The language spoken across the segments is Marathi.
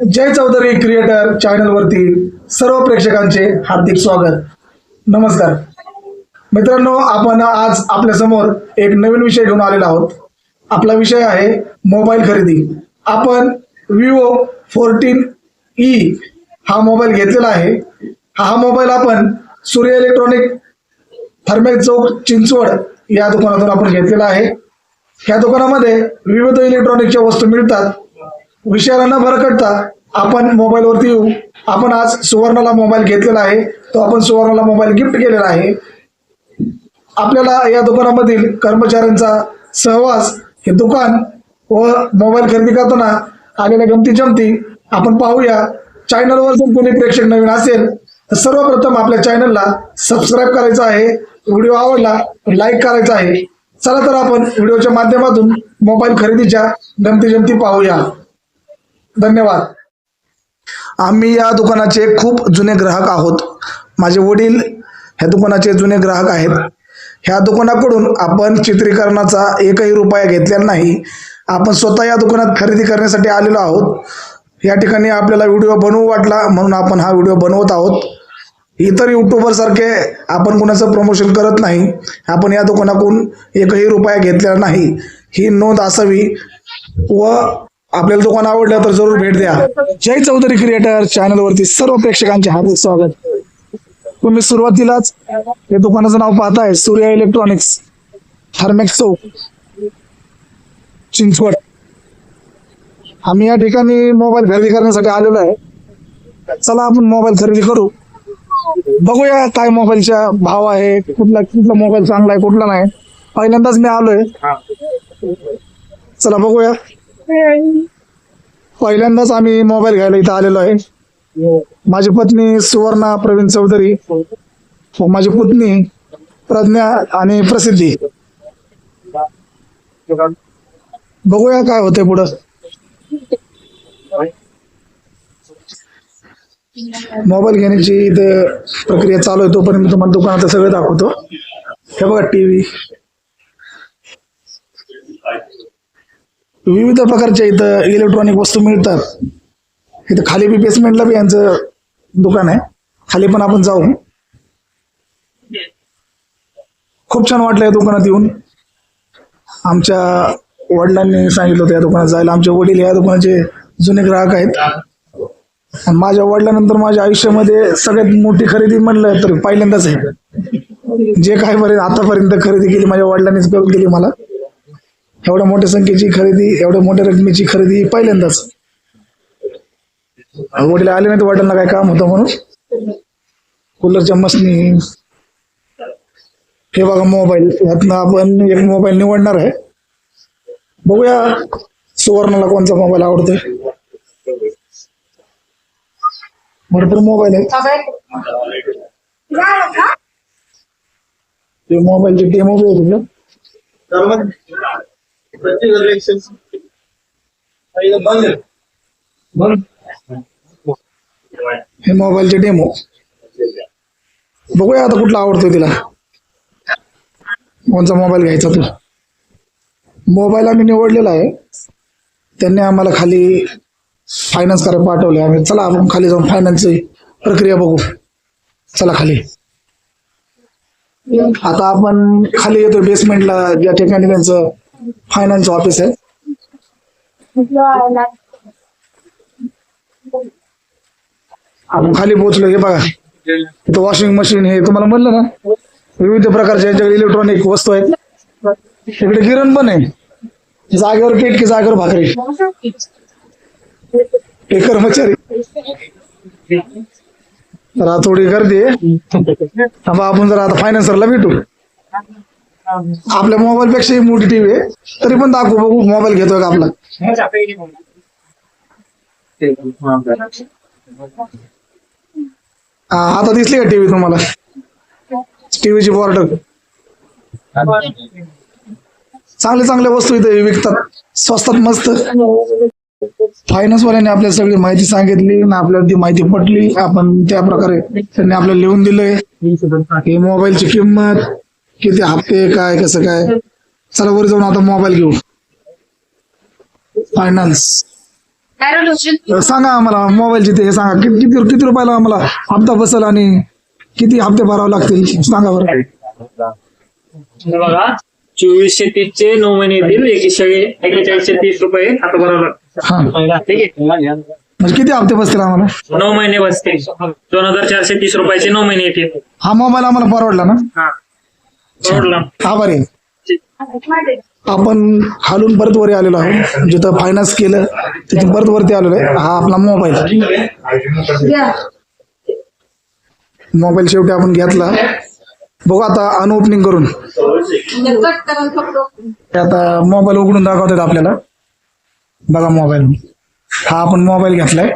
जय चौधरी क्रिएटर चॅनल वरती सर्व प्रेक्षकांचे हार्दिक स्वागत. नमस्कार. मित्रांनो आपण आज आपल्यासमोर एक नवीन विषय घेऊन आलेला आहोत. आपला विषय आहे मोबाईल खरेदी. आपण विवो फोर्टीन ई हा मोबाईल घेतलेला आहे. हा मोबाईल आपण सूर्य इलेक्ट्रॉनिक थर्मेल चौक चिंचवड या दुकानातून आपण घेतलेला आहे. ह्या दुकानामध्ये विविध इलेक्ट्रॉनिकच्या वस्तू मिळतात. विषयाला न भरकटता आपण मोबाईलवरती येऊ. आपण आज सुवर्णाला मोबाईल घेतलेला आहे. तो आपण सुवर्णाला मोबाईल गिफ्ट केलेला आहे. आपल्याला या दुकानामधील कर्मचाऱ्यांचा सहवास हे दुकान व मोबाईल खरेदी करताना आलेल्या गमती जमती आपण पाहूया. चॅनलवर जर कोणी प्रेक्षक नवीन असेल तर सर्वप्रथम आपल्या चॅनलला सबस्क्राईब करायचं आहे. व्हिडिओ आवडला लाईक करायचा आहे. चला तर आपण व्हिडिओच्या माध्यमातून मोबाईल खरेदीच्या गमती जमती पाहूया. धन्यवाद. आम्ही या दुकानाचे खूप जुने ग्राहक आहोत. माझे वडील ह्या दुकानाचे जुने ग्राहक आहेत. ह्या दुकानाकडून आपण चित्रीकरणाचा एकही रुपया घेतलेला नाही. आपण स्वतः या दुकानात खरेदी करण्यासाठी आलेलो आहोत. या ठिकाणी आपल्याला व्हिडिओ बनवू वाटला म्हणून आपण हा व्हिडिओ बनवत आहोत. इतर युट्यूबर सारखे आपण कुणाचं प्रमोशन करत नाही. आपण या दुकानाकडून एकही रुपया घेतलेला नाही. ही नोंद असावी व आपल्याला दुकान आवडलं तर जरूर भेट द्या. जय चौधरी क्रिएटर चॅनल वरती सर्व प्रेक्षकांचे हार्दिक स्वागत. तुम्ही सुरुवातीलाच हे दुकानाचं नाव पाहताय सूर्या इलेक्ट्रॉनिक्स थर्मेक्स चौक चिंचवड. आम्ही या ठिकाणी मोबाईल खरेदी करण्यासाठी आलेलो आहे. चला आपण मोबाईल खरेदी करू. बघूया काय मोबाईलचा भाव आहे कुठला कुठला मोबाईल चांगला आहे कुठला नाही. पहिल्यांदाच मी आलोय. चला बघूया. पहिल्यांदाच आम्ही मोबाईल घ्यायला इथं आलेलो आहे. माझी पत्नी सुवर्णा प्रवीण चौधरी व माझी पुतणी प्रज्ञा आणि प्रसिद्धी. बघूया काय होतंय पुढं. मोबाईल घेण्याची इथं प्रक्रिया चालू आहे तोपर्यंत मी तुम्हाला दुकानात सगळं दाखवतो. हे बघा टीव्ही विविध प्रकारच्या इथं इलेक्ट्रॉनिक वस्तू मिळतात. इथं खाली बी बेसमेंटला बी यांचं दुकान आहे. खाली पण आपण जाऊ. खूप छान वाटलं या दुकानात येऊन. आमच्या वडिलांनी सांगितलं होतं या दुकानात जायला. आमचे वडील या दुकानाचे जुने ग्राहक आहेत. आणि माझ्या वडिलानंतर माझ्या आयुष्यामध्ये सगळ्यात मोठी खरेदी म्हणलं तर पहिल्यांदाच आहे. जे काय पर्यंत आतापर्यंत खरेदी केली माझ्या वडिलांनीच करून दिली मला. एवढ्या मोठ्या संख्येची खरेदी एवढ्या मोठ्या रकमेची खरेदी पहिल्यांदाच. वडील आले नाही तर वडिलांना काय काम होतं म्हणून? कूलरच्या मशनी. हे बघा मोबाईल. यातनं आपण एक मोबाईल निवडणार आहे. बघूया सुवर्णाला कोणता मोबाईल आवडतोय? भरपूर मोबाईल आहे ते मोबाईलचे डेमो हे मोबाईलचे डेमो. बघूया आता कुठला आवडतोय तिला. कोणचा मोबाईल घ्यायचा तू. मोबाईल आम्ही निवडलेला आहे. त्यांनी आम्हाला खाली फायनान्स करायला पाठवले. आम्ही चला आपण खाली जाऊन फायनान्सची प्रक्रिया बघू. चला खाली. आता आपण खाली येतो बेसमेंटला ज्या ठिकाणी त्यांचं फायनान्स ऑफिस आहे आपण खाली पोहोचलो हे बघा. इथं वॉशिंग मशीन हे तुम्हाला म्हणलं ना विविध प्रकारच्या यांच्याकडे इलेक्ट्रॉनिक वस्तू आहेत. इकडे गिरण पण आहे. जागेवर पीठ की जागेवर भाकरी? हे कर्मचारी. आता थोडी गर्दी आहे. आपण जर आता फायनान्सरला भेटू. आपल्या मोबाईल पेक्षाही मोठी टीव्ही आहे. तरी पण दाखवू बघू मोबाईल घेतोय का आपला? हा, आता दिसली का टीव्ही तुम्हाला? टीव्हीची बॉर्डर चांगले चांगल्या वस्तू इथे विकतात. स्वस्तात मस्त. फायनान्स वाल्याने आपल्याला सगळी माहिती सांगितली आणि आपल्याला ती माहिती पटली. आपण त्या प्रकारे त्यांनी आपल्याला लिहून दिलंय. हे मोबाईलची किंमत. किती हप्ते काय कसं काय? चला वर जाऊन आता मोबाईल घेऊ. फायनान्स सांगा आम्हाला मोबाईलचे ते हे सांगा. किती किती किती रुपयाला आम्हाला हप्ता बसल आणि किती हप्ते भरावे लागतील? सांगा बरं. हे बघा चोवीसशे तीस चे नऊ महिने येतील. एकशे एकेचाळीसशे तीस रुपये आता बरोबर हा. ठीक आहे? म्हणजे किती हप्ते बसतील आम्हाला? नऊ महिने बसतील. दोन हजार चारशे तीस रुपयाचे नऊ महिने येतील. हा मोबाईल आम्हाला परवडला ना? हा. परवडला आभार. आपण खालून परत वरी आलेलो आहोत. जिथं फायनान्स केलं तिथून परत वरती आलेलो आहे. हा आपला मोबाईल मोबाईल शेवटी आपण घेतला. बघू आता अनओपनिंग करून. आता मोबाईल उघडून दाखवतात आपल्याला. बघा मोबाईल हा आपण मोबाईल घेतलाय.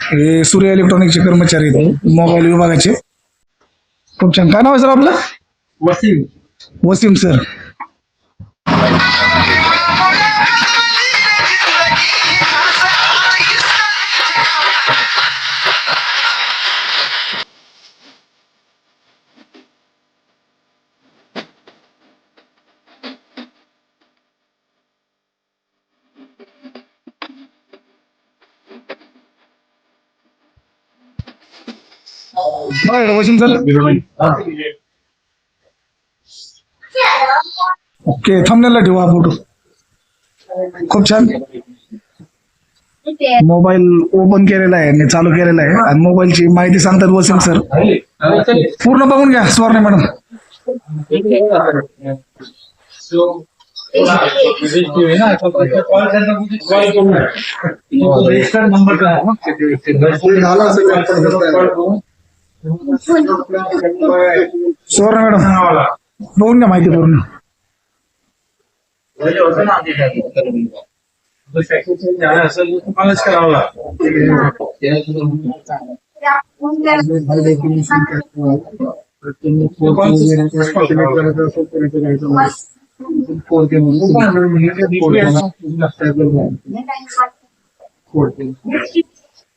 हे सूर्य इलेक्ट्रॉनिक्सचे कर्मचारी आहेत. मोबाईल विभागाचे. खूप छान काय नाव आहे सर आपलं? Wasim. Wasim sir. Wasim sir okay थांबण्याला ठेवू हा फोटो खूप छान. मोबाईल ओपन केलेला आहे आणि चालू केलेला आहे. आणि मोबाईलची माहिती सांगतात वसीम सर. पूर्ण बघून घ्या स्वर्णे मॅडम. सुवर्ण मॅडम. बघून घ्या माहिती पूर्ण तुम्हालाच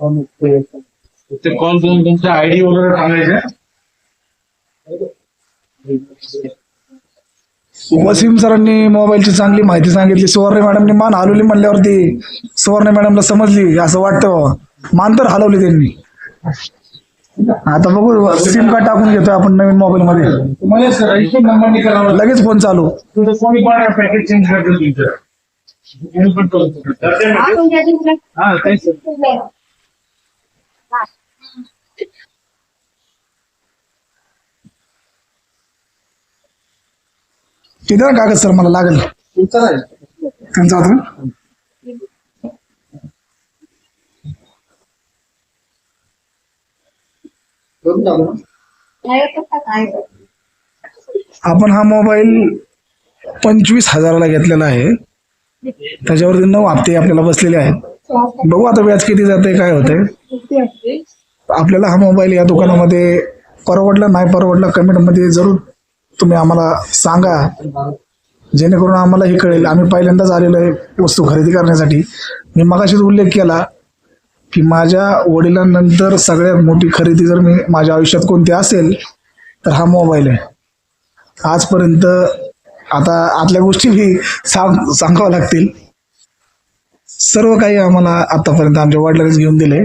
ते कॉल करून आयडी वगैरे सांगायचे? वसीम सरांनी मोबाईलची चांगली माहिती सांगितली. सुवर्णे मॅडमनी मान हलवली म्हणल्यावरती सुवर्णे मॅडमला समजली. असं वाटतं बाबा. मान तर हलवली त्यांनी. आता बघू सिम कार्ड टाकून घेतोय आपण नवीन मोबाईल मध्ये. लगेच फोन चालू. तुमचं कोणी पण पॅकेज चेंज करतील किती ना कागद सर मला लागेल? त्यांचा होता आपण हा मोबाईल पंचवीस हजाराला घेतलेला आहे. त्याच्यावरती नऊ हप्ते आपल्याला बसलेले आहेत. बघू आता व्याज किती जाते काय होते आपल्याला हा मोबाईल या दुकानामध्ये परवडला नाही परवडला कमेंटमध्ये जरूर तुम्ही आम्हाला सांगा. जेणेकरून आम्हाला हे कळेल. आम्ही पहिल्यांदाच आलेलो आहे वस्तू खरेदी करण्यासाठी. मी मगाशीच उल्लेख केला की माझ्या वडिलांनंतर सगळ्यात मोठी खरेदी जर मी माझ्या आयुष्यात कोणती असेल तर हा मोबाईल आहे. आजपर्यंत आता आतल्या गोष्टी सांग सांगाव्या लागतील. सर्व काही आम्हाला आतापर्यंत आमच्या वडिलांनीच घेऊन दिले.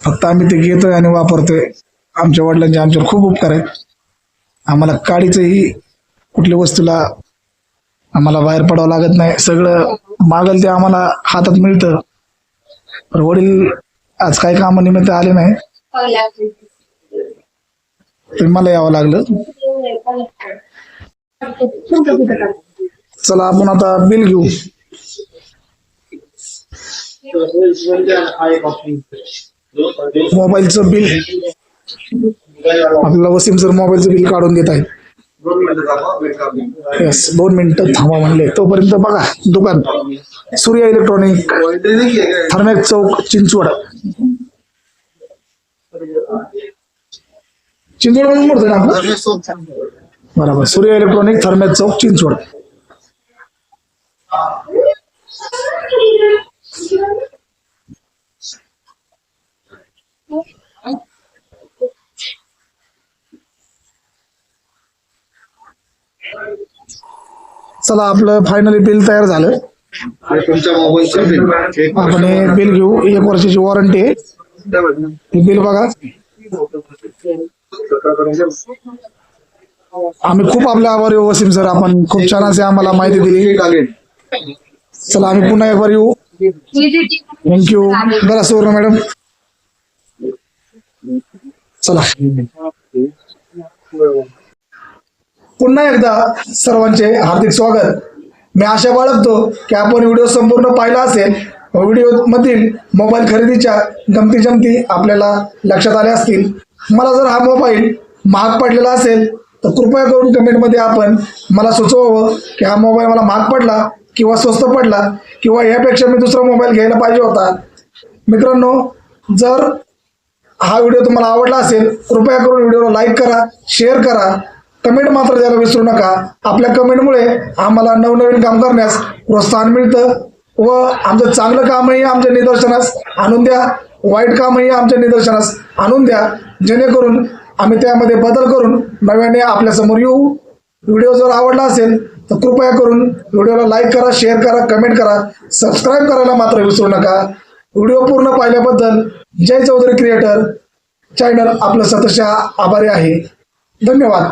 फक्त आम्ही ते घेतोय आणि वापरतोय. आमच्या वडिलांचे आमच्यावर खूप उपकार आहेत. आम्हाला काडीचंही कुठल्या वस्तूला आम्हाला बाहेर पडावं लागत नाही. सगळं मागल ते आम्हाला हातात मिळतं. पण वडील आज काही कामानिमित्त आले नाही. तर मला यावं लागलं. चला आपण आता बिल घेऊ. मोबाईलचं बिल. आपल्याला वसीम सर मोबाईलचं बिल काढून देत आहे. येस दोन मिनिटं थांबा म्हणले. तोपर्यंत बघा दुकान. सूर्य इलेक्ट्रॉनिक थर्मॅक चौक चिंचवड. चिंचवड म्हणून मोडतं ना बरोबर सूर्य इलेक्ट्रॉनिक थर्मॅक चौक चिंचवड. चला आपलं फायनली बिल तयार झालं. तुमच्या मोबाईलचं बिल आपण हे बिल घेऊ. एक वर्षाची वॉरंटी आहे. हे बिल बघा. आम्ही खूप आपल्या आभारी आहे वसीम सर. आपण खूप छान असे आम्हाला माहिती दिली. चला आम्ही पुन्हा एक बार येऊ थँक्यू बरं सुवर्ण मॅडम चला. पुन्हा एकदा सर्वांचे हार्दिक स्वागत. मी आशा बाळगतो की आपण व्हिडिओ संपूर्ण पाहिला असेल व्हिडिओ मधील मोबाईल खरेदीच्या गमती जमती आपल्याला लक्षात आल्या असतील. मला जर हा मोबाईल महाग पडलेला असेल तर कृपया करून कमेंटमध्ये आपण मला सुचवावं की हा मोबाईल मला महाग पडला किंवा स्वस्त पडला किंवा यापेक्षा मी दुसरा मोबाईल घ्यायला पाहिजे होता. मित्रांनो जर हा व्हिडिओ तुम्हाला आवडला असेल कृपया करून व्हिडिओला लाईक करा शेअर करा. कमेंट मात्र द्यायला विसरू नका. आपल्या कमेंटमुळे आम्हाला नवनवीन काम करण्यास प्रोत्साहन मिळतं व आमचं चांगलं कामही आमच्या निदर्शनास आणून द्या. वाईट कामही आमच्या निदर्शनास आणून द्या. जेणेकरून आम्ही त्यामध्ये बदल करून नव्याने आपल्यासमोर येऊ. व्हिडिओ जर आवडला असेल तर कृपया करून व्हिडिओला लाईक करा शेअर करा कमेंट करा. सबस्क्राईब करायला मात्र विसरू नका. व्हिडिओ पूर्ण पाहिल्याबद्दल जय चौधरी क्रिएटर. चॅनल आपलं सतशा आभारी आहे. धन्यवाद.